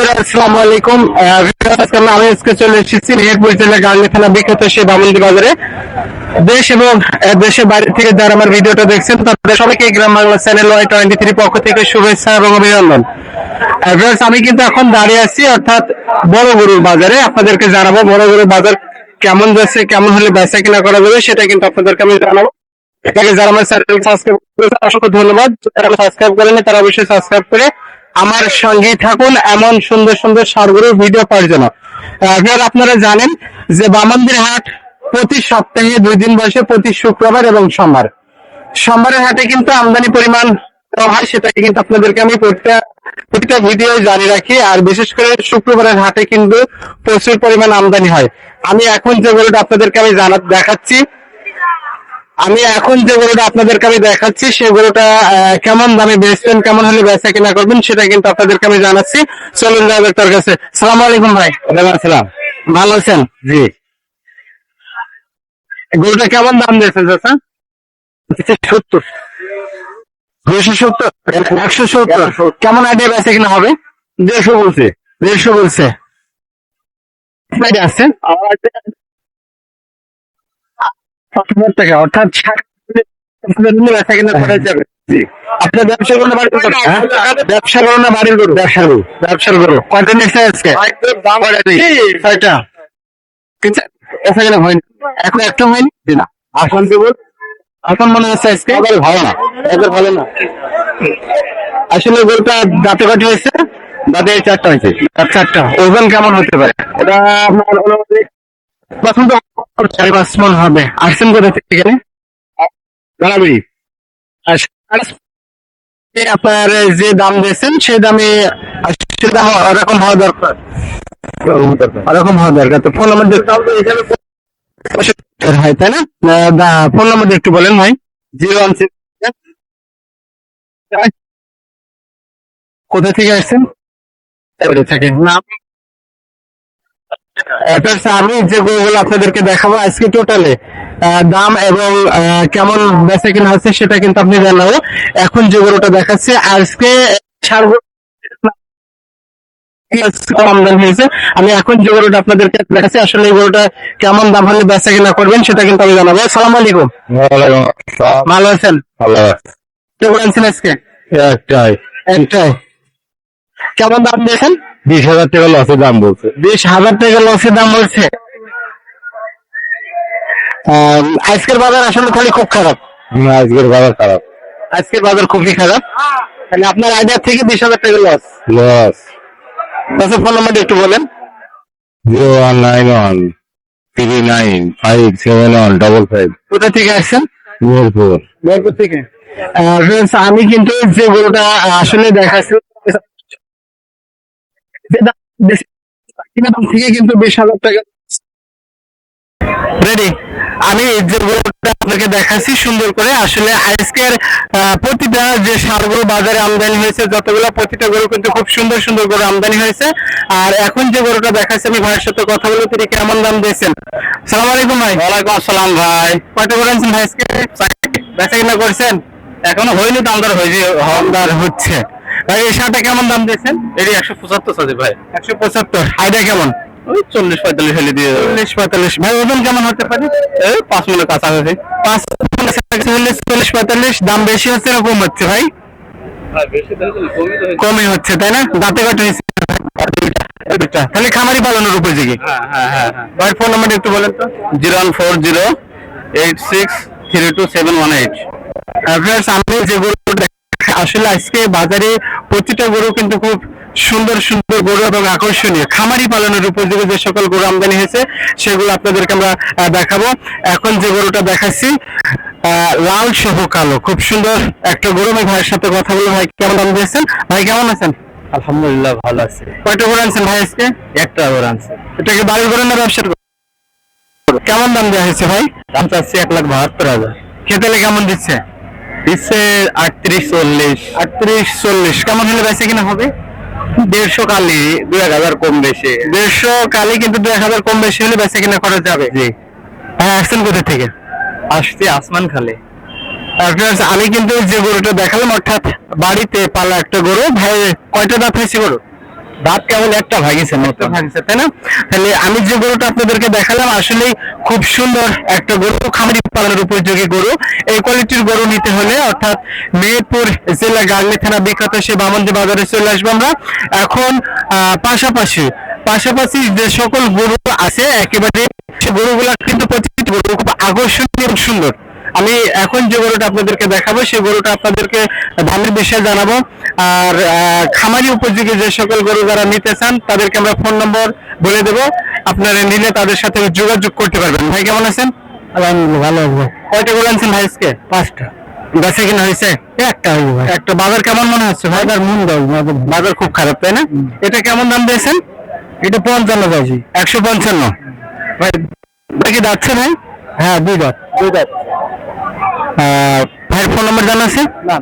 আমি আমার ভিডিওটা দেখছেন, তাদের সবাইকে Gram Bangla channel Y twenty three পক্ষ থেকে শুভেচ্ছা এবং অভিনন্দন। আমি কিন্তু এখন দাঁড়িয়ে আছি, অর্থাৎ বড় গরুর বাজারে। আপনাদেরকে জানাব বড় গরুর বাজার কেমন যাচ্ছে, কেমন হলে বেচা কিনা করা যাবে, সেটা কিন্তু আপনাদেরকে আমি জানাব। যারা আমার চ্যানেল সাবস্ক্রাইব করেছে অসংখ্য ধন্যবাদ। যারা সাবস্ক্রাইব করেনি তারা অবশ্যই সাবস্ক্রাইব করে আমার সঙ্গেই থাকুন, এমন সুন্দর সুন্দর সারগুলোর ভিডিও পাওয়ার জন্য। আপনারা জানেন যে বামন্দির হাট প্রতি সপ্তাহে দুই দিন বসে, প্রতি শুক্রবার এবং সোমবার। সোমবারের হাটে কিন্তু আমদানি পরিমাণ হয়, সেটাকে কিন্তু আপনাদেরকে আমি প্রতিটা প্রতিটা ভিডিও জানি রাখি। আর বিশেষ করে শুক্রবারের হাটে কিন্তু প্রচুর পরিমাণ আমদানি হয়। আমি এখন যে গরুটা আপনাদেরকে আমি জানা দেখাচ্ছি আমি এখন যে গরুটা আপনাদেরকে আমি দেখাচ্ছি সেই গরুটা কেমন দামে বেচবেন কেমন হলে বেচা কিনা করবেন সেটা কিন্তু আপনাদেরকে আমি জানাচ্ছি। চলুন যাবে তার কাছে। সালাম আলাইকুম ভাই। আসসালাম। ভালো আছেন? জি। গরুটা কেমন দাম দিয়েছেন চাচা? সত্তর। দুশো সত্তর? একশো সত্তর? কেমন আইডিয়া বেচা কিনা হবে? দেড়শো বলছে। দেড়শো বলছে। আছে টাকা অর্থাৎ ষাট হাজার হলে বেচা কিনা করা যাবে। আপনার ব্যবসা করুন বাড়ির গরু হ্যাঁ? ব্যবসা করুন না বাড়ির গরু। ব্যবসা গরু। ব্যবসার গরু। কয়টা নিচ্ছে আজকে? ছয়টা। কিন্তু বেচা কিনা হয়নি। এখন একটা হয়নি? না। আসন দেবো এখন মনে হচ্ছে আজকে? ভালো না। এবার ভালো না। আসলে গরুটা দাঁতে কটি হয়েছে? দাঁতে চারটা হয়েছে। চারটা। ওজন কেমন হতে পারে? এটা আপনার অনুমানিক প্রথম তো গাড়াবি আপনার যে দাম দিয়েছেন সেই দামে হওয়া- ওরকম হওয়া দরকার। ওরকম হওয়া দরকার। তো ফোন নাম্বার হয়, তাই না? ফোন নাম্বার একটু বলেন ভাই। জিরো ওয়ান কোথা থেকে আসছেন? থেকে না এটা হচ্ছে আমি যে গরুগুলো আপনাদেরকে দেখাবো আজকে টোটালে দাম এবং কেমন বেচা কিনা হচ্ছে সেটা কিন্তু আপনি জানাব। এখন যে গরুটা দেখাচ্ছে আজকে আমদানি হয়েছে। আমি এখন যে গরুটা আপনাদেরকে দেখাচ্ছি আসলে এই গরুটা কেমন দাম হলে বেচা কিনা করবেন সেটা কিন্তু আমি জানাব। সালাম আলাইকুম। ভালো আছেন? কে বলেছেন আজকে? একটাই। একটাই। কেমন দাম দিয়েছেন? বিশ হাজার টাকা লসের দাম বলছে। বিশ হাজার টাকা লসের দাম বলছে? আজকের বাজার আসলে খালি খুব খারাপ। আজকের বাজার খারাপ। আজকের বাজার খুবই খারাপ। তাহলে আপনার আইডিয়া থেকে বিশ হাজার টাকা লস লস লসের ফোন নাম্বারটা একটু বলেন। Zero one nine one three nine five seven one double five কোথা থেকে আসছেন? মিরপুর। মেহেরপুর থেকে। আমি কিন্তু যে গরুটা আসলে দেখাচ্ছি দাম বেশি, কিনা দাম থেকে কিন্তু বিশ হাজার টাকা রেডি আমি যে গরুটা আপনাকে দেখাচ্ছি সুন্দর করে। আসলে আজকের প্রতিটা যে সারগুলো বাজারে আমদানি হয়েছে যতগুলো প্রতিটা গরু কিন্তু খুব সুন্দর সুন্দর গরু আমদানি হয়েছে। আর এখন যে গরুটা দেখাচ্ছি আমি ভাইয়ের সাথে কথা বলে তিনি কেমন দাম দিয়েছেন? সালাম আলাইকুম ভাই। ওয়ালাইকুম আসসালাম ভাই। কয়টা করে আনছেন ভাই আজকে? বেচা কিনা করছেন? এখনও হয়নি দাম দর হয়েছে দাম হচ্ছে। ভাই এই শার্টটা কেমন দাম দিয়েছেন? এটি একশো পঁচাত্তর সাথে ভাই। একশো পঁচাত্তর। আইডিয়া কেমন? ওই চল্লিশ পঁয়তাল্লিশ হলে দিয়ে। চল্লিশ পঁয়তাল্লিশ। ভাই ওজন কেমন হতে পারে? এই পাঁচ মিনিট কাছাকাছি। পাঁচ চল্লিশ চল্লিশ পঁয়তাল্লিশ দাম বেশি হচ্ছে না কম হচ্ছে ভাই? কমই হচ্ছে। তাই না? দাঁতে কাটে হয়েছে। তাহলে খামারি পালনের উপযোগী। হ্যাঁ হ্যাঁ হ্যাঁ ভাই ফোন নাম্বার একটু বলেন তো। Zero one four zero eight six three two seven one eight. Friends, আমি যে গরু দেখ- আসলে আজকে বাজারে প্রতিটা গরু কিন্তু খুব সুন্দর সুন্দর গরু এবং আকর্ষণীয়। খামারি পালনের উপযোগী যে সকল গরু আমদানি হয়েছে সেগুলো আপনাদেরকে আমরা দেখাবো। এখন যে গরুটা দেখাচ্ছি লাল সহ কালো। খুব সুন্দর একটা গরু। আমি ভাইয়ের সাথে কথা বলে ভাই কেমন দাম দিয়েছেন? ভাই কেমন আছেন? আলহামদুলিল্লাহ ভালো আছে। কয়টা গরু আনছেন ভাই আজকে? একটা ওর আনছে। এটা কি বাড়ির গরু না ব্যবসার গরু? কেমন দাম দেওয়া হয়েছে ভাই? দাম চাচ্ছি এক লাখ বাহাত্তর হাজার। খেতেলে কেমন দিচ্ছে? দিচ্ছে আটত্রিশ চল্লিশ। আটত্রিশ চল্লিশ। কেমন হলে বেচে কিনা হবে? দেড়শো কালি দু এক হাজার কম বেশি। দেড়শো কালি কিন্তু দু এক হাজার কম বেশি হলে বেচা কিনা করা যাবে। জি। হ্যাঁ আসছেন কোথা থেকে? আসছি আসমান খালে। আপনার আমি কিন্তু যে গরুটা দেখালাম অর্থাৎ বাড়িতে পালা একটা গরু ভাই কয়টা দাঁত হয়েছে গরু দাঁত কেবল একটা ভাগিছে একটা ভাগিছে তাই না? তাহলে আমি যে গরুটা আপনাদেরকে দেখালাম আসলে খুব সুন্দর একটা গরু খামারি পালনের উপযোগী গরু। এই কোয়ালিটির গরু নিতে হলে অর্থাৎ মেহেরপুর জেলা গার্লি থানা বিখ্যাত সে বামন্দি বাজারে চলে আসব আমরা। এখন পাশাপাশি পাশাপাশি যে সকল গরু আছে একেবারে সে গরুগুলা কিন্তু প্রতিটি গরু খুব আকর্ষণীয় এবং সুন্দর। আমি এখন যে গরুটা আপনাদেরকে দেখাবো সেই গরুটা আপনাদেরকে দামের বিষয়ে জানাব। আর খামারি উপযোগী যে সকল গরু যারা নিতে চান তাদেরকে আমরা ফোন নম্বর বলে দেবো। আপনারা নিলে তাদের সাথে যোগাযোগ করতে পারবেন। ভাই কেমন আছেন? আলহামদুলিল্লাহ ভালো আছে। কয়টা গরু আনছেন ভাই আজকে? পাঁচটা। কিনা হয়েছে? একটা একটা। বাজার কেমন মনে হচ্ছে ভাই? বাজার মন দাও বাজার খুব খারাপ তাই না? এটা কেমন দাম দিয়েছেন? এটা পঞ্চান্ন একশো পঞ্চান্ন। ভাই। ভাই কি যাচ্ছে ভাই? হ্যাঁ দুই দাঁত দুই দাঁত ভাইয়ের ফোন নম্বর জানা আছে? না।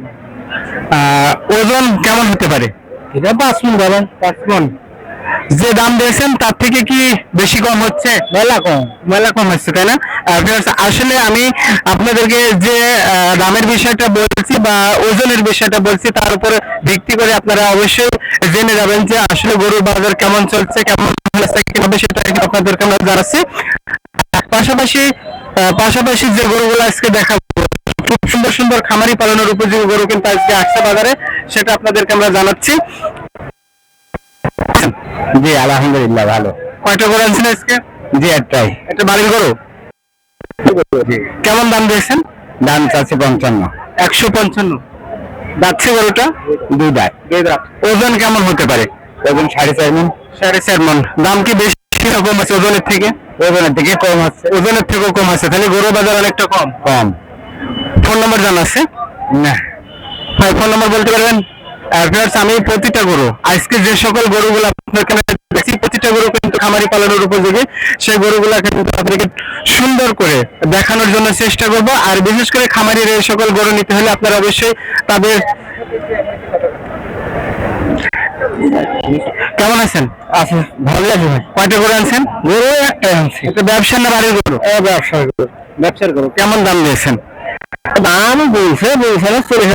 ওজন কেমন হতে পারে? এটা পাঁচ মন বলেন পাঁচ মন। যে দাম দিয়েছেন তার থেকে কি বেশি কম হচ্ছে? মেলা কম। মেলা কম হচ্ছে তাই না? আসলে আমি আপনাদেরকে যে দামের বিষয়টা বলছি বা ওজনের বিষয়টা বলছি তার উপরে ভিত্তি করে আপনারা অবশ্যই জেনে যাবেন যে আসলে গরুর বাজার কেমন চলছে কেমন সেটা আপনাদেরকে আমরা জানাচ্ছি। পাশাপাশি পাশাপাশি যে গরুগুলো আজকে দেখাবো খুব সুন্দর সুন্দর খামারি পালনের উপযোগী গরু কিন্তু আজকে আসছে বাজারে সেটা আপনাদেরকে আমরা জানাচ্ছি। জি আলহামদুলিল্লাহ ভালো। কয়টা গরু আনছেন আজকে? জি একটাই। একটা বাড়ির গরু? কেমন দাম দিয়েছেন? দাম চাচ্ছে পঞ্চান্ন। একশো পঞ্চান্ন। যাচ্ছে গরুটা? দুই দাঁত। দুই দাঁত। ওজন কেমন হতে পারে? ওজন সাড়ে চার মন। সাড়ে চার মন। দাম কি বেশি না কম আছে ওজনের থেকে? ওজনের থেকে কম আছে। ওজনের থেকেও কম আছে। তাহলে গরু বাজার অনেকটা কম? কম। ফোন নম্বর জানা আছে? না। ভাই ফোন নম্বর বলতে পারবেন? আহ, viewers, আমি প্রতিটা গরু আজকে যে সকল গরুগুলো আপনার দেখছি প্রতিটা গরু কিন্তু খামারি পালনের উপযোগী। সেই গরুগুলো কিন্তু আপনাদেরকে সুন্দর করে দেখানোর জন্য চেষ্টা করব। আর বিশেষ করে খামারির এই সকল গরু নিতে হলে আপনারা অবশ্যই তাদের কেমন আছেন? আচ্ছা ভালো আছে ভাই। কয়টা গরু আনছেন? গরু একটা আনছি। এটা ব্যবসা না বাড়ির গরু? ব্যবসার গরু। ব্যবসার গরু। কেমন দাম দিয়েছেন? দাম বলছে বলছে না চল্লিশ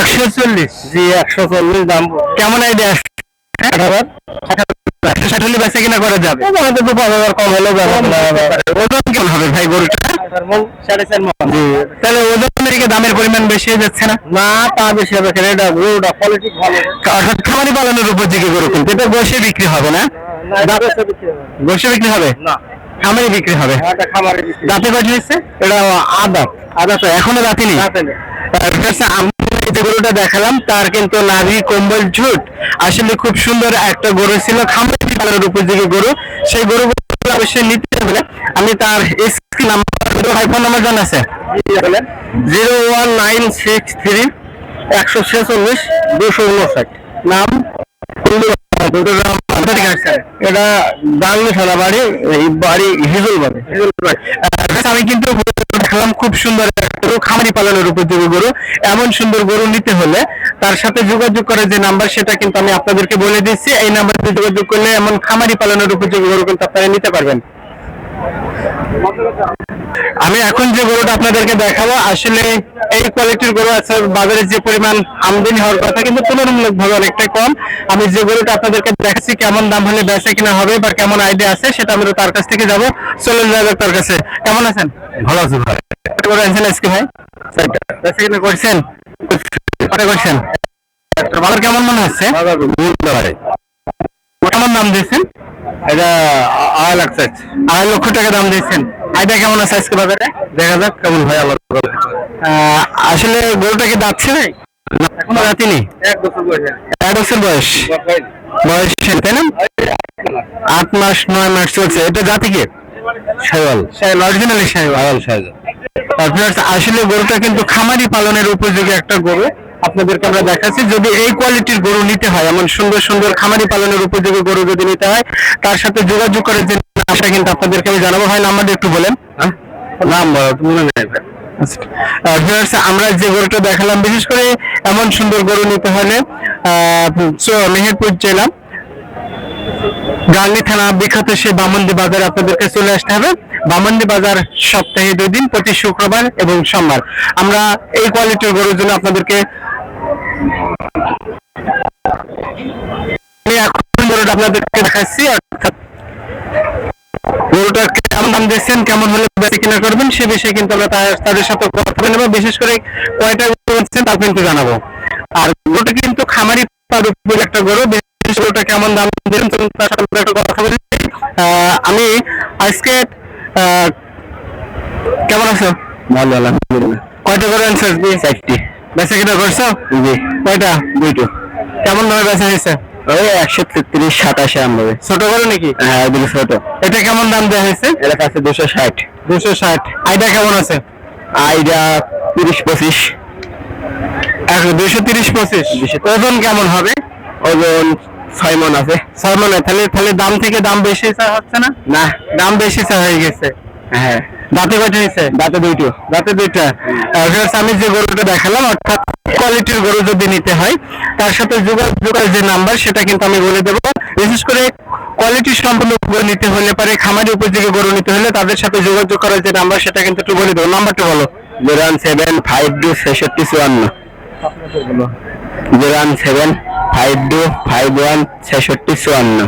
একশো চল্লিশ? জি একশো চল্লিশ দাম। কেমন আইডিয়া একশো ষাট হলে বেচা কিনা করা যাবে। আমাদের তো পাঁচ হাজার কম হলে ওজন কেমন হবে ভাই গরুটা সাড়ে চার মন। জি। তাহলে ওজনের দিকে দামের পরিমাণ বেশি হয়ে যাচ্ছে না? না তা বেশি হবে এটা গরুটা কোয়ালিটি ভালো। অর্থাৎ খামারি পালনের উপযোগী গরু কিন্তু। এটা বসে বিক্রি হবে না? বসে বিক্রি হবে না। খামারি বিক্রি হবে? দাঁতে কয়টা হয়েছে? এটা আদা। আদা তো এখনও দাঁতে নেই। আচ্ছা, আমি গরুটা দেখালাম, তার কিন্তু নাভি, কম্বল, ঝুট। আসলে খুব সুন্দর একটা গরু ছিল, খামারি উপযোগী গরু। সেই গরু অবশ্যই নিতে হবে। আমি তার স্ক্রিন নাম্বার ফোন নাম্বার জানা আছে? Zero one nine six three একশো ছেচল্লিশ দুশো উনষাট। নাম? এটা বাংলা সারা বাড়ি এই বাড়ি হিজুল বাড়ি আমি কিন্তু দেখলাম খুব সুন্দর একটা গরু, খামারি পালনের উপযোগী গরু। এমন সুন্দর গরু নিতে হলে তার সাথে যোগাযোগ করার যে নাম্বার সেটা কিন্তু আমি আপনাদেরকে বলে দিচ্ছি। এই নাম্বারে যোগাযোগ করলে এমন খামারি পালনের উপযোগী গরু কিন্তু আপনারা নিতে পারবেন। আমি এখন যে গরুটা আপনাদেরকে দেখাবো আসলে এই কোয়ালিটির গরু আছে বাজারে যে পরিমাণ আমদানি হওয়ার কথা কিন্তু তুলনামূলক ভাবে অনেকটাই কম। আমি যে গরুটা আপনাদেরকে দেখাচ্ছি কেমন দাম হলে বেচা কিনা হবে বা কেমন আইডিয়া আছে সেটা আমরা তার কাছ থেকে যাব চলে যাবে তার কাছে কেমন আছেন? ভালো আছি ভাই। করে আনছেন আজকে ভাই? বেচা কিনা করছেন? কত করছেন? বাজার কেমন মনে হচ্ছে? কেমন দাম দিয়েছেন? এটা আড়াই লাখ চাইছে আড়াই লক্ষ টাকা দাম দিয়েছেন। কেমন আছে আজকে বাজারে? দেখা যাক কেমন হয় আল্লাহ আসলে গরুটা কি দাঁতছে এখনও নেই। এক বছর বয়স। এক বছর বয়স। বয়স তাই না? আট মাস নয় মাস চলছে। এটা জাতি কি? শাইওয়াল শাইওয়াল অরিজিনালি শাইওয়াল শাইওয়াল আসলে গরুটা কিন্তু খামারি পালনের উপযোগী একটা গরু। আপনাদেরকে আমরা দেখাচ্ছি যদি এই কোয়ালিটির গরু নিতে হয় এমন সুন্দর সুন্দর খামারি পালনের উপযোগী গরু যদি নিতে হয় তার সাথে যোগাযোগ করে যে আশা কিন্তু আপনাদেরকে আমি জানাব। হয় নাম্বারটা একটু বলেন। নাম মনে নেই আমরা যে গরুটা দেখালাম বিশেষ করে এমন সুন্দর গরু নিতে হলে আহ, মেহেরপুর জেলা গাঙ্গি থানা বিখ্যাত সে বামন্দি বাজার আপনাদেরকে চলে আসতে হবে। বামন্দি বাজার সপ্তাহে দুই দিন, প্রতি শুক্রবার এবং সোমবার। আমরা এই কোয়ালিটির গরুর জন্য আপনাদেরকে এখন আপনাদেরকে দেখাচ্ছি, অর্থাৎ গরুটা কেমন দাম দিচ্ছেন কেমন হলে বেশি কিনা করবেন, সে বিষয়ে কিন্তু আমরা তাদের সাথে কথা নেব। বিশেষ করে কয়টা গরু আনছেন তা কিন্তু জানাব। আর গরুটা কিন্তু খামারি উপর একটা গরু, বিশেষ করে ওটা কেমন দাম দিলেন তার সাথে কথা বলি। আমি আজকে কেমন আছো? ভালো আলহামদুলিল্লাহ। কয়টা গরু আনছো? আজকে চারটি। বেচা কিনা করছ? জি। কয়টা? দুইটো। কেমন দামে বেচা হয়েছে? ওই একশো তেত্রিশ সাতাশে আমরা ছোট গরু নাকি? হ্যাঁ ওগুলো ছোট। এটা কেমন দাম দেওয়া হয়েছে? এটা কাছে দুশো ষাট। দুশো ষাট। আইডা কেমন আছে? আইডা তিরিশ পঁচিশ। দুশো তিরিশ পঁচিশ। ওজন কেমন হবে? ওজন ছয় মন আছে। ছয় মানে তাহলে তাহলে দাম থেকে দাম বেশি চা হচ্ছে না? না। দাম বেশি চা হয়ে গেছে। হ্যাঁ। দাঁতে কয়টা হয়েছে? দাঁতে দুইটো। দাঁতে দুইটা। আমি যে গরুটা দেখালাম অর্থাৎ কোয়ালিটির গরু যদি নিতে হয় তার সাথে যোগাযোগের যে নাম্বার সেটা কিন্তু আমি বলে দেবো। বিশেষ করে কোয়ালিটি সম্পন্ন গরু নিতে হলে পারে খামারি উপযোগী গরু নিতে হলে তাদের সাথে যোগাযোগ করার যে নাম্বার সেটা কিন্তু একটু বলে দেবো। নাম্বারটা বলো। Zero one seven five two ছেষট্টি চুয়ান্ন। Zero one seven five two five one ছেষট্টি চুয়ান্ন।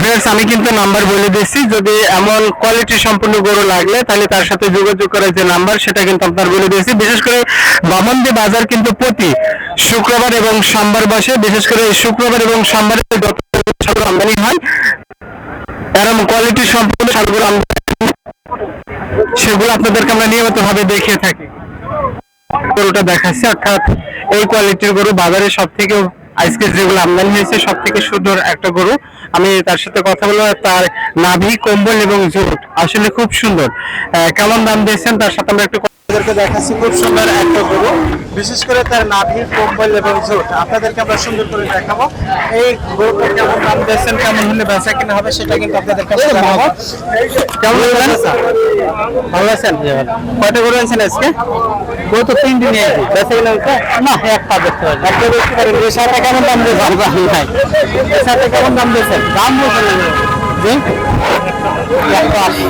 ভিউয়ার্স আমি কিন্তু নাম্বার বলে দিচ্ছি, যদি এমন কোয়ালিটি সম্পন্ন গরু লাগলে, তাহলে তার সাথে যোগাযোগ করার যে নাম্বার সেটা কিন্তু আপনার বলে দিয়েছি। বিশেষ করে বাজার কিন্তু প্রতি শুক্রবার এবং সোমবার বসে, বিশেষ করে শুক্রবার এবং সোমবারে যত আমদানি হয় এরকম কোয়ালিটি ছাগল আমদানি সেগুলো আপনাদেরকে আমরা নিয়মিত ভাবে দেখিয়ে থাকি। গরুটা দেখাচ্ছি, অর্থাৎ এই কোয়ালিটির গরু বাজারে সব থেকে আজকে যেগুলো আমদানি হয়েছে সব থেকে সুন্দর একটা গরু। আমি তার সাথে কথা বলব তার নাভি কম্বল এবং জোট। আসলে খুব সুন্দর। কেমন দাম দিয়েছেন? তার সাথে আমরা একটু আপনাদেরকে দেখাচ্ছি খুব সুন্দর একটা গরু। বিশেষ করে তার নাভি কম্বল এবং জোট। আপনাদেরকে আমরা সুন্দর করে দেখাবো। এই গরুটা কেমন দাম দিয়েছেন কেমন হলে বেচা কিনা হবে সেটা কিন্তু আপনাদেরকে কেমন আছেন? ভালো আছেন? কয়টা গরু আনছেন আজকে? গরু তো তিন দিন বেচা কিনা না একটা দেখতে পারেন একটা দেখতে পারেন এর সাথে কেমন দাম ভাই এর সাথে কেমন দাম দাম বলছেন জি একশো আশি।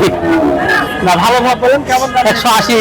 না ভালো ভাব বলেন কেমন একশো আশি।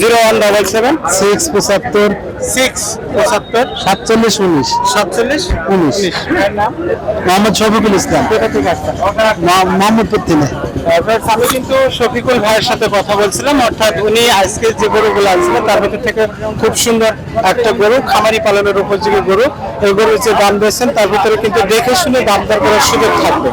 Zero one double seven. Six পঁচাত্তর। সিক্স পঁচাত্তর। সাতচল্লিশ উনিশ। সাতচল্লিশ। উনিশ। মোহাম্মদ শফিকুল ইসলাম। মোহাম্মদপুর থেকে। আমি কিন্তু শফিকুল ভাইয়ের সাথে কথা বলছিলাম অর্থাৎ উনি আজকে যে গরুগুলো আনছিলেন তার ভিতর থেকে খুব সুন্দর একটা গরু খামারি পালনের উপযোগী গরু। এই গরুর যে দাম দিয়েছেন তার ভিতরে কিন্তু দেখে শুনে দাম দর করার সুযোগ থাকবে।